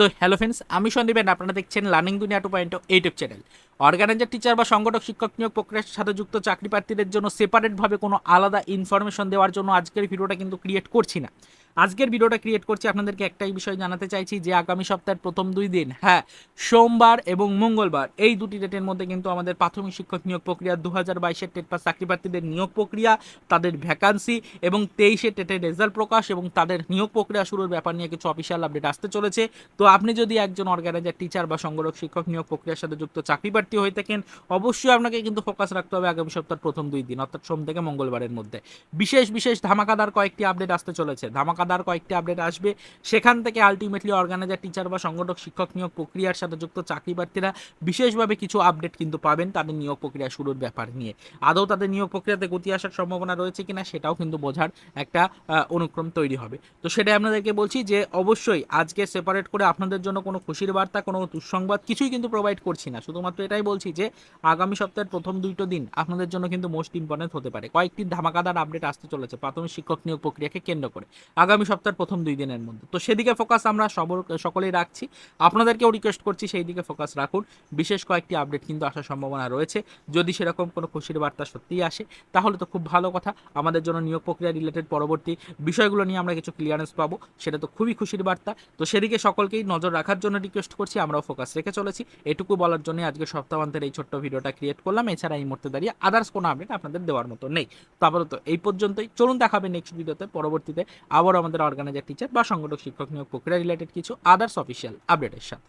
তো hello friends আমি Sandeep and আপনারা দেখছেন learning Duniya two point YouTube channel organiser teacher বা সংগঠক, শিক্ষক নিয়োগ প্রক্রিয়ার সাথে যুক্ত চাকরি প্রার্থীদের জন্য সেপারেটভাবে কোনো আলাদা ইনফরমেশন দেওয়ার জন্য আজকের ভিডিওটা কিন্তু ক্রিয়েট করছি না। আজকের ভিডিওটা ক্রিয়েট করছি, আপনাদেরকে একটাই বিষয় জানাতে চাইছি যে আগামী সপ্তাহের প্রথম দুই দিন হ্যাঁ সোমবার এবং মঙ্গলবার, এই দুটি ডেটের মধ্যে কিন্তু আমাদের প্রাথমিক শিক্ষক নিয়োগ প্রক্রিয়া দু হাজার বাইশের টেট পাস চাকরি প্রার্থীদের নিয়োগ প্রক্রিয়া, তাদের ভ্যাকান্সি এবং তেইশে টেটের রেজাল্ট প্রকাশ এবং তাদের নিয়োগ প্রক্রিয়া শুরুর ব্যাপার নিয়ে কিছু অফিসিয়াল আপডেট আসতে চলেছে। তো আপনি যদি একজন অর্গানাইজার টিচার বা সংগঠক, শিক্ষক নিয়োগ প্রক্রিয়ার সাথে যুক্ত, চাকরি প্রার্থী হয়ে থাকেন, অবশ্যই আপনাকে কিন্তু ফোকাস রাখতে হবে আগামী সপ্তাহের প্রথম দুই দিন, অর্থাৎ সোম থেকে মঙ্গলবারের মধ্যে। বিশেষ বিশেষ ধামাকাদার কয়েকটি আপডেট আসতে চলেছে। ধামাকাদার কয়েকটি আপডেট আসবে। সেখান থেকে আলটিমেটলি অর্গানাইজার টিচার বা সংগঠক, শিক্ষক নিয়োগ প্রক্রিয়ার সাথে যুক্ত চাকরি প্রার্থীরা বিশেষভাবে কিছু আপডেট কিন্তু পাবেন তাদের নিয়োগ প্রক্রিয়া শুরুর ব্যাপার নিয়ে। আদৌ তাদের নিয়োগ প্রক্রিয়াতে গতি আসার সম্ভাবনা রয়েছে কিনা সেটাও কিন্তু বোঝার একটা অনুক্রম তৈরি হবে। তো সেটাই আপনাদেরকে বলছি যে অবশ্যই আজকে সেপারেট করে আপনাদের জন্য কোনো খুশির বার্তা, কোনো দুঃসংবাদ কিছুই কিন্তু প্রোভাইড করছি না। শুধুমাত্র এটাই বলছি যে আগামী সপ্তাহের প্রথম দুইটো দিন আপনাদের জন্য কিন্তু মোস্ট ইম্পর্টেন্ট হতে পারে। কয়েকটি ধামাকাদার আপডেট আসতে চলেছে প্রাথমিক শিক্ষক নিয়োগ প্রক্রিয়াকে কেন্দ্র করে। আগামী সপ্তাহের প্রথম দুই দিনের মধ্যে। তো সেদিকে ফোকাস আমরা সবর, সকলেই রাখছি। আপনাদেরকেও রিকোয়েস্ট করছি সেই দিকে ফোকাস রাখুন। বিশেষ কয়েকটি আপডেট কিন্তু আসার সম্ভাবনা রয়েছে। যদি সেরকম কোনো খুশির বার্তা সত্যিই আসে, তাহলে তো খুব ভালো কথা। আমাদের জন্য নিয়োগ প্রক্রিয়া রিলেটেড পরবর্তী বিষয়গুলো নিয়ে আমরা কিছু ক্লিয়ারেন্স পাবো। সেটা তো খুবই খুশির বার্তা। তো সেদিকে সকলকেই নজর রাখার জন্য রিকোয়েস্ট করছি। আমরাও ফোকাস রেখে চলেছি। এটুকু বলার জন্য আজকে সপ্তাহান্তের এই ছোট্ট ভিডিওটা ক্রিয়েট করলাম। এছাড়া এই মুহূর্তে দাঁড়িয়ে আদার্স কোনো আপডেট আপনাদের দেওয়ার মতো নেই। তো আপাতত এই পর্যন্তই। চলুন দেখাবে নেক্সট ভিডিওতে পরবর্তীতে আবার আমাদের অর্গানাইজার টিচার বা সংগঠক শিক্ষক নিয়োগ প্রক্রিয়া রিলেটেড কিছু আদার্স অফিসিয়াল আপডেটের সাথে।